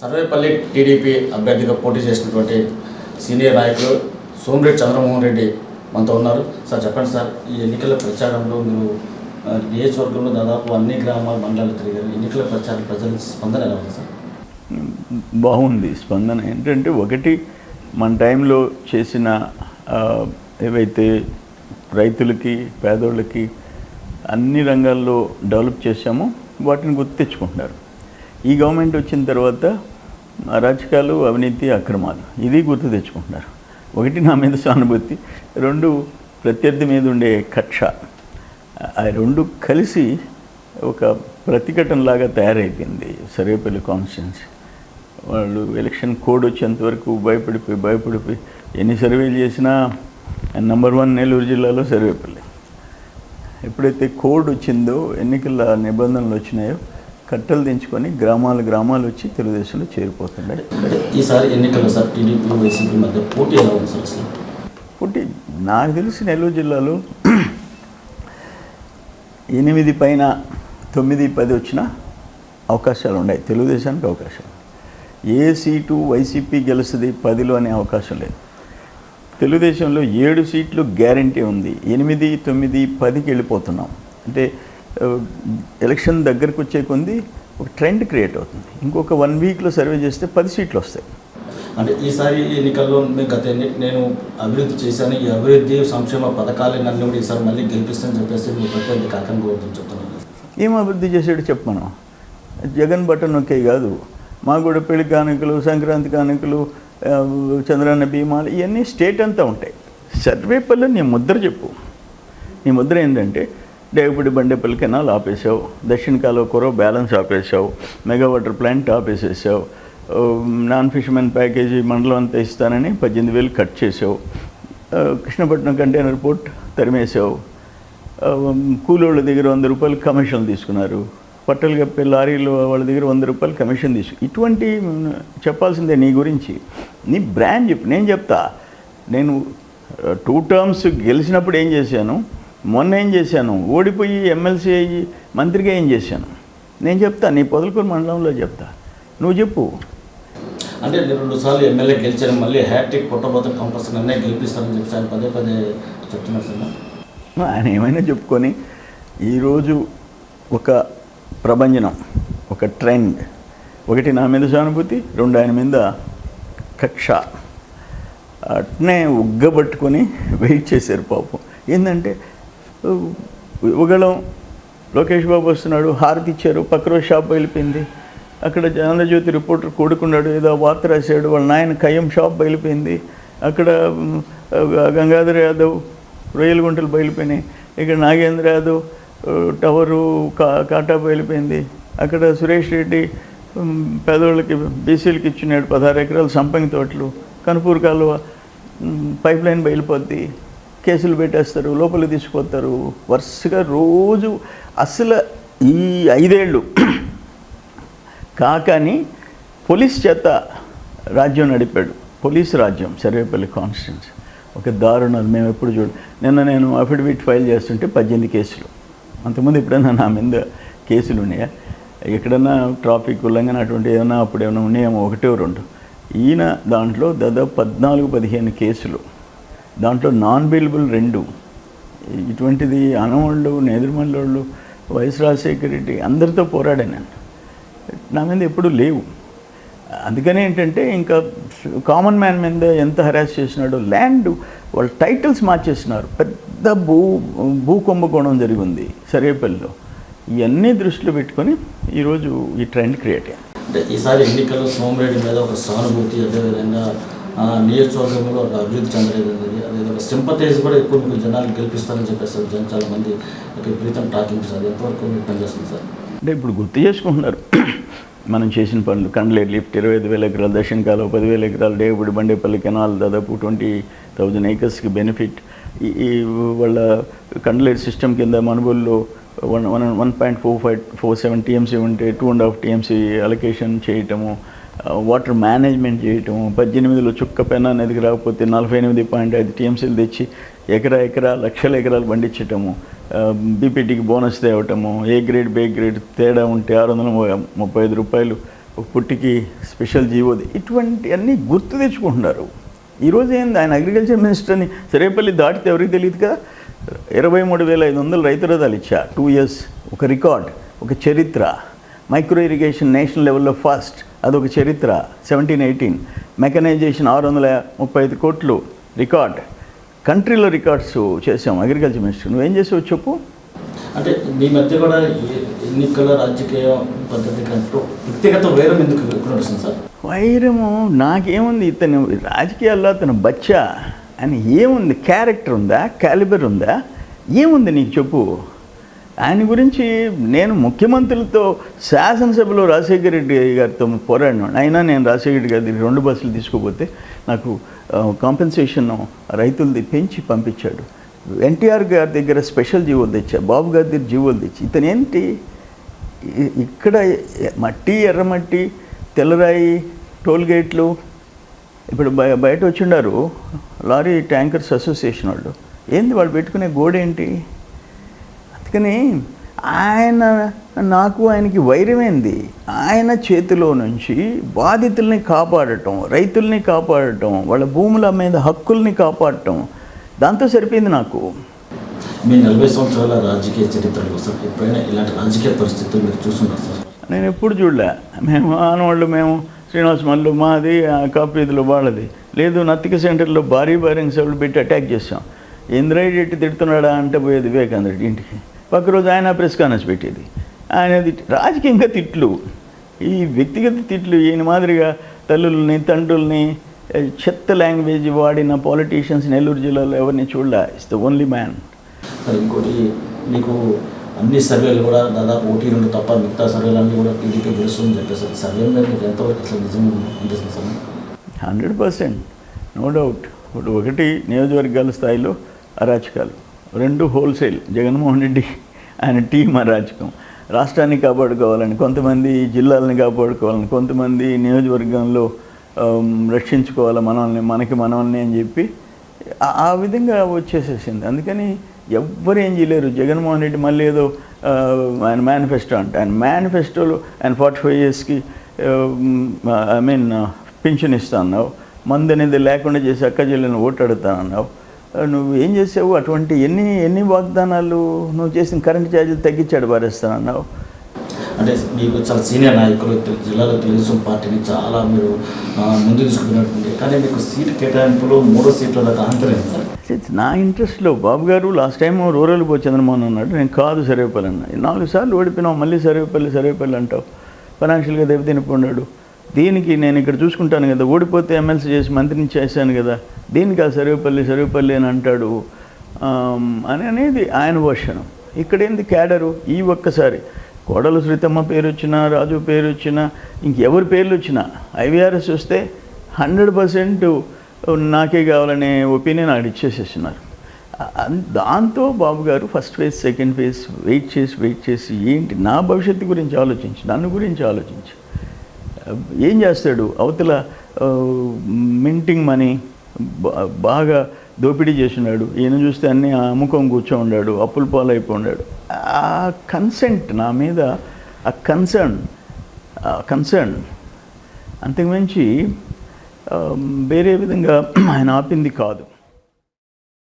Sarvepalli TDP అభ్యర్థిగా పోటీ చేసినటువంటి సీనియర్ నాయకులు సోమిరెడ్డి చంద్రమోహన్ రెడ్డి మనతో ఉన్నారు. సార్ చెప్పండి సార్ ఈ ఎన్నికల ప్రచారంలో మీరు నియోజకవర్గంలో దాదాపు అన్ని గ్రామాల మండలాలు తిరిగారు. ఎన్నికల ప్రచారం ప్రజల స్పందన ఎలా ఉంది సార్? బాగుంది. స్పందన ఏంటంటే ఒకటి మన టైంలో చేసిన ఏవైతే రైతులకి పేదోళ్ళకి అన్ని రంగాల్లో డెవలప్ చేశామో వాటిని గుర్తు తెచ్చుకుంటున్నారు. ఈ గవర్నమెంట్ వచ్చిన తర్వాత అరాచకాలు అవినీతి అక్రమాలు ఇది గుర్తు తెచ్చుకుంటున్నారు. ఒకటి నా మీద సానుభూతి రెండు ప్రత్యర్థి మీద ఉండే కక్ష. ఆ రెండు కలిసి ఒక ప్రతిఘటనలాగా తయారైపోయింది సర్వేపల్లి కాన్స్టిట్యున్సీ. వాళ్ళు ఎలక్షన్ కోడ్ వచ్చేంతవరకు భయపడిపోయి భయపడిపోయి ఎన్ని సర్వేలు చేసినా నెంబర్ వన్ నెల్లూరు జిల్లాలో సర్వేపల్లి. ఎప్పుడైతే కోడ్ వచ్చిందో ఎన్నికల నిబంధనలు వచ్చినాయో కట్టలు దించుకొని గ్రామాలు గ్రామాలు వచ్చి తెలుగుదేశంలో చేరిపోతుండే. అంటే ఈసారి ఎన్నికల్లో సార్ టీడీపీ వైసీపీ మధ్య పోటీ ఎలా ఉంది సార్ పుట్టి నాకు తెలిసి నెల్లూరు జిల్లాలో ఎనిమిది పైన తొమ్మిది పది వచ్చిన అవకాశాలు ఉన్నాయి. తెలుగుదేశానికి అవకాశాలు. ఏ సీటు వైసీపీ గెలుస్తుంది పదిలో అనే అవకాశం లేదు. తెలుగుదేశంలో ఏడు సీట్లు గ్యారంటీ ఉంది. ఎనిమిది తొమ్మిది పదికి వెళ్ళిపోతున్నాం. అంటే ఎలక్షన్ దగ్గరకు వచ్చే కొంది ఒక ట్రెండ్ క్రియేట్ అవుతుంది. ఇంకొక వన్ వీక్లో సర్వే చేస్తే పది సీట్లు వస్తాయి. అంటే ఈసారి ఎన్నికల్లో గత ఎన్ని నేను అభివృద్ధి చేశాను. ఈ అభివృద్ధి సంక్షేమ పథకాలు నన్ను కూడా ఈసారి మళ్ళీ గెలిపిస్తానని చెప్పేసి మీ ప్రత్యర్థి కాకని కోరుతుంది చెప్తున్నాను. ఏం అభివృద్ధి చేసాడు చెప్పమను జగన్ బటన్ నొక్కే కాదు. మా కూడా పెళ్ళి కానుకలు సంక్రాంతి కానుకలు చంద్రన్న బీమాలు ఇవన్నీ స్టేట్ అంతా ఉంటాయి. సర్వేపల్లి నీ ముద్ర చెప్పు. నీ ముద్ర ఏంటంటే డేగుపడి బండేపల్లి కెనాల్ ఆపేసావు దక్షిణ కాలువ బ్యాలెన్స్ ఆపేసావు మెగా వాటర్ ప్లాంట్ ఆపేసేసావు. నాన్ ఫిష్మెన్ ప్యాకేజీ మండలం అంతా ఇస్తానని పద్దెనిమిది వేలు కట్ చేసావు కృష్ణపట్నం కంటైనర్ పోర్ట్ తరిమేసావు కూలోళ్ళ దగ్గర వంద రూపాయలు కమిషన్ తీసుకున్నారు. పట్టలు కప్పే లారీలు వాళ్ళ దగ్గర వంద రూపాయలు కమిషన్ తీసుకు ఇటువంటి చెప్పాల్సిందే నీ గురించి. నీ బ్రాండ్ చెప్పు నేను చెప్తా. నేను టూ టర్మ్స్ గెలిచినప్పుడు ఏం చేశాను? మొన్న ఏం చేశాను? ఓడిపోయి ఎమ్మెల్సీ అయ్యి మంత్రిగా ఏం చేశాను? నేను చెప్తా నీ పొదలకూరు మండలంలో చెప్తా. నువ్వు చెప్పు. అంటే రెండు సార్లు ఎమ్మెల్యే గెలిచాను మళ్ళీ హ్యాట్రిక్ కొట్టబోతే కంపల్సరీ నన్నే గెలిపిస్తానని చెప్పి ఆయన పదే పదే చెప్తున్నారు సార్. ఆయన ఏమైనా చెప్పుకొని ఈరోజు ఒక ప్రభంజనం ఒక ట్రెండ్ ఒకటి నా మీద సానుభూతి రెండు ఆయన మీద కక్ష. అట్నే ఉగ్గబట్టుకొని వెయిట్ చేశారు పాపం. ఏంటంటే ఇవ్వగలం లోకేష్ బాబు వస్తున్నాడు హారతి ఇచ్చారు పక్క రోజు షాప్ వెళ్ళిపోయింది అక్కడ ఆంధ్రజ్యోతి రిపోర్టర్ కూడుకున్నాడు ఏదో వార్త రాశాడు వాళ్ళ నాయన ఖయం షాప్ బయలుపోయింది అక్కడ గంగాధర్ యాదవ్ రొయ్యల గుంటలు బయలుపోయినాయి ఇక్కడ నాగేంద్ర యాదవ్ టవరు కా కాటా బయలుపోయింది అక్కడ సురేష్ రెడ్డి పేదవాళ్ళకి పేదోళ్ళకి బీసీలకి ఇచ్చినాడు పదహారు ఎకరాలు సంపంగి తోటలు. కనుపూర్ కాలువ పైప్ లైన్ బయలుపోద్ది. కేసులు పెట్టేస్తారు లోపలికి తీసుకుపోతారు. వరుసగా రోజు అసలు ఈ ఐదేళ్ళు. కాకని పోలీస్ చేత రాజ్యం నడిపాడు. పోలీస్ రాజ్యం సర్వేపల్లి కాన్స్టిట్యున్సీ. ఒక దారుణాలు మేము ఎప్పుడు చూడ నిన్న నేను అఫిడవిట్ ఫైల్ చేస్తుంటే పద్దెనిమిది కేసులు. అంతకుముందు ఎప్పుడైనా నా మీద కేసులు ఉన్నాయా? ఎక్కడన్నా ట్రాఫిక్ ఉల్లంఘన అటువంటి ఏమైనా అప్పుడు ఏమైనా ఉన్నాయేమో ఒకటో రెండు. ఈయన దాంట్లో దాదాపు పద్నాలుగు పదిహేను కేసులు. దాంట్లో నాన్ బిలబుల్ రెండు. ఇటువంటిది అనవాళ్ళు నేదురుమల్లోళ్ళు వైఎస్ రాజశేఖర రెడ్డి అందరితో పోరాడాను నేను. నా మీద ఎప్పుడు లేవు. అందుకనే ఏంటంటే ఇంకా కామన్ మ్యాన్ మీద ఎంత హరాస్ చేసినాడో ల్యాండ్ వాళ్ళ టైటిల్స్ మార్చేస్తున్నారు పెద్ద భూ భూ కుంభకోణం జరిగింది సరేపల్లిలో. ఇవన్నీ దృష్టిలో పెట్టుకొని ఈరోజు ఈ ట్రెండ్ క్రియేట్ అయ్యింది అంటే ఈసారి ఎన్నికల్లో సోమరెడ్డి మీద ఒక సానుభూతి అదేవిధంగా నియోజకవర్గంలో ఒక అభివృద్ధి చెందలేదు అదేవిధంగా సింపతైజ్ కూడా ఎక్కువ మీకు జనాలు గెలిపిస్తారని చెప్పేసి జనం చాలా మంది విపరీతం టాకింగ్ సార్ ఎంతవరకు మీకు పనిచేస్తుంది సార్? అంటే ఇప్పుడు గుర్తు చేసుకుంటున్నారు. మనం చేసిన పనులు కండ్లేరు లిఫ్ట్ ఇరవై ఐదు వేల ఎకరాలు దక్షిణ కాలువ పదివేల ఎకరాలు డేగుబడి బండేపల్లి కెనాల్ దాదాపు ట్వంటీ థౌజండ్ ఏకర్స్కి బెనిఫిట్. ఈ ఈ వాళ్ళ కండ్లేరు సిస్టమ్ కింద మనుబోల్లో one one one point four five four seven TMC ఉంటే two and half TMC allocation చేయటము వాటర్ మేనేజ్మెంట్ చేయటము పద్దెనిమిదిలో చుక్క పెన్న అనేది రాకపోతే నలభై ఎనిమిది పాయింట్ ఐదు టీఎంసీలు తెచ్చి ఎకరా ఎకరా లక్షల ఎకరాలు పండించటము బీపీటీకి బోనస్ తేవటము ఏ గ్రేడ్ బే గ్రేడ్ తేడా ఉంటే ఆరు వందల ముప్పై ఐదు రూపాయలు ఒక పుట్టికి స్పెషల్ జీవోది. ఇటువంటి అన్నీ గుర్తు తెచ్చుకుంటున్నారు. ఈరోజు ఏంది? ఆయన అగ్రికల్చర్ మినిస్టర్ని సరేపల్లి దాటితే ఎవరికి తెలియదు కదా? ఇరవై మూడు వేల ఐదు వందలు రైతు రథాలు ఇచ్చా. టూ ఇయర్స్ ఒక రికార్డ్ ఒక చరిత్ర. మైక్రో ఇరిగేషన్ నేషనల్ లెవెల్లో ఫస్ట్ అదొక చరిత్ర సెవెంటీన్ ఎయిటీన్ మెకనైజేషన్ ఆరు వందల ముప్పై ఐదు కోట్లు రికార్డ్ కంట్రీలో రికార్డ్స్ చేసాం అగ్రికల్చర్ మినిస్టర్ నువ్వేం చేసావు చెప్పు. అంటే మీ మధ్య కూడా ఎన్నికల రాజకీయ పద్ధతి కంటూ వ్యక్తిగత వైరం ఎందుకు నడుస్తుంది సార్? వైరము నాకేముంది? ఇతను రాజకీయాల్లో అతను బచ్చా అని ఏముంది? క్యారెక్టర్ ఉందా? క్యాలిబర్ ఉందా? ఏముంది నీకు చెప్పు. ఆయన గురించి నేను ముఖ్యమంత్రులతో శాసనసభలో రాజశేఖర రెడ్డి గారితో పోరాడినాను. అయినా నేను రాజశేఖర రెడ్డి గారి రెండు బస్సులు తీసుకోపోతే నాకు కాంపెన్సేషన్ రైతులది పెంచి పంపించాడు. ఎన్టీఆర్ గారి దగ్గర స్పెషల్ జీవోలు తెచ్చా బాబు గారి దగ్గర జీవోలు తెచ్చి. ఇతను ఏంటి? ఇక్కడ మట్టి ఎర్రమట్టి తెల్లరాయి టోల్ గేట్లు ఇప్పుడు బయ బయట వచ్చిండారు లారీ ట్యాంకర్స్ అసోసియేషన్ వాళ్ళు. ఏంది వాళ్ళు పెట్టుకునే గోడేంటి? అందుకని ఆయన నాకు ఆయనకి వైరమైంది? ఆయన చేతిలో నుంచి బాధితుల్ని కాపాడటం రైతుల్ని కాపాడటం వాళ్ళ భూముల మీద హక్కుల్ని కాపాడటం దాంతో సరిపోయింది నాకు. మీ నలభై సంవత్సరాల రాజకీయ చరిత్రలో సార్ ఎప్పుడైనా ఇలాంటి రాజకీయ పరిస్థితులు మీరు చూస్తున్నారు సార్? నేను ఎప్పుడు చూడలే. మేము ఆనవాళ్ళు మేము శ్రీనివాస్ మల్లు మాది కాపీదిలో వాళ్ళది. లేదు నత్తిక సెంటర్లో భారీ భారీ సభలు పెట్టి అటాక్ చేసాం ఇంద్రయ్య రెడ్డి తిడుతున్నాడా అంటే పోయేది వివేకానంద రెడ్డి ఇంటికి. పక్క రోజు ఆయన ప్రెస్ కాన్ఫరెన్స్ పెట్టేది. ఆయన రాజకీయంగా తిట్లు. ఈ వ్యక్తిగత తిట్లు ఈయన మాదిరిగా తల్లుల్ని తండ్రుల్ని చెత్త లాంగ్వేజ్ వాడిన పాలిటీషియన్స్ నెల్లూరు జిల్లాలో ఎవరిని చూడలే? ఇట్స్ ద ఓన్లీ మ్యాన్ ఇంకోటి మీకు అన్ని సర్వేలు కూడా దాదాపు ఒకటి రెండు తప్ప మిగతా సర్వేలు అన్నీ కూడా టీడీపీ గెలుస్తుందని చెప్పేసి సర్వే మీద మీకు ఎంతవరకు అసలు నిజం అనిపిస్తుంది sir? Hundred percent. No doubt. ఇప్పుడు ఒకటి నియోజకవర్గాల స్థాయిలో అరాచకాలు. రెండు హోల్సేల్ జగన్మోహన్ రెడ్డి ఆయన టీం అరాచకం. రాష్ట్రాన్ని కాపాడుకోవాలని కొంతమంది జిల్లాలని కాపాడుకోవాలని కొంతమంది నియోజకవర్గంలో రక్షించుకోవాలి మనల్ని మనకి మనల్ని అని చెప్పి ఆ- విధంగా వచ్చేసేసింది. అందుకని ఎవ్వరు ఏం చేయలేరు. జగన్మోహన్ రెడ్డి మళ్ళీ ఏదో ఆయన మేనిఫెస్టో అంట. ఆయన మేనిఫెస్టోలో ఆయన ఫార్టీ ఫైవ్ ఇయర్స్కి ఐ మీన్ పింఛన్ ఇస్తా అన్నావు. మందు అనేది లేకుండా చేసి అక్క చెల్లెలను ఓటు నువ్వు ఏం చేసావు? అటువంటి ఎన్ని ఎన్ని వాగ్దానాలు నువ్వు చేసిన కరెంట్ ఛార్జీలు తగ్గించాడు పారేస్తానన్నావు అంటే మీకు చాలా సీనియర్ నాయకులు జిల్లాలో తెలుగుదేశం పార్టీని చాలా మీరు ముందు తీసుకున్నట్టుంది కానీ మీకు సీటు కేటాయింపులో మూడో సీట్ల దాకా ఆంతరైంది సార్ నా ఇంట్రెస్ట్లో బాబు గారు లాస్ట్ టైం రూరల్ పోయి చంద్రమోహన్ అన్నాడు. నేను కాదు సర్వేపల్లి అన్న. నాలుగు సార్లు ఓడిపోయినావు మళ్ళీ సర్వేపల్లి సర్వేపల్లి అంటావు. ఫైనాన్షియల్గా దెబ్బతినిపోన్నాడు దీనికి నేను ఇక్కడ చూసుకుంటాను కదా ఓడిపోతే ఎమ్మెల్సీ చేసి మంత్రిని చేశాను కదా. దీనికి ఆ సర్వేపల్లి సర్వేపల్లి అని అంటాడు. అని అనేది ఆయన వర్షన్ ఇక్కడ ఏంది క్యాడరు? ఈ ఒక్కసారి. కోడలు శ్రీతమ్మ పేరు వచ్చినా రాజు పేరు వచ్చినా ఇంకెవరి పేర్లు వచ్చినా ఐవీఆర్ఎస్ వస్తే హండ్రెడ్ పర్సెంట్ నాకే కావాలనే ఒపీనియన్ ఆడు ఇచ్చేసేస్తున్నారు. దాంతో బాబు గారు first phase second phase wait చేసి వెయిట్ చేసి ఏంటి నా భవిష్యత్తు గురించి ఆలోచించి నన్ను గురించి ఆలోచించి. ఏం చేస్తాడు? అవతల మింటింగ్ మనీ బాగా దోపిడీ చేసినాడు. ఈయన చూస్తే అన్నీ అమ్ముకొని కూర్చో ఉన్నాడు అప్పుల పాలైపో ఉన్నాడు ఆ కన్సెంట్ నా మీద ఆ కన్సర్న్ కన్సర్న్ అంతకుమించి వేరే విధంగా ఆయన ఆపింది కాదు.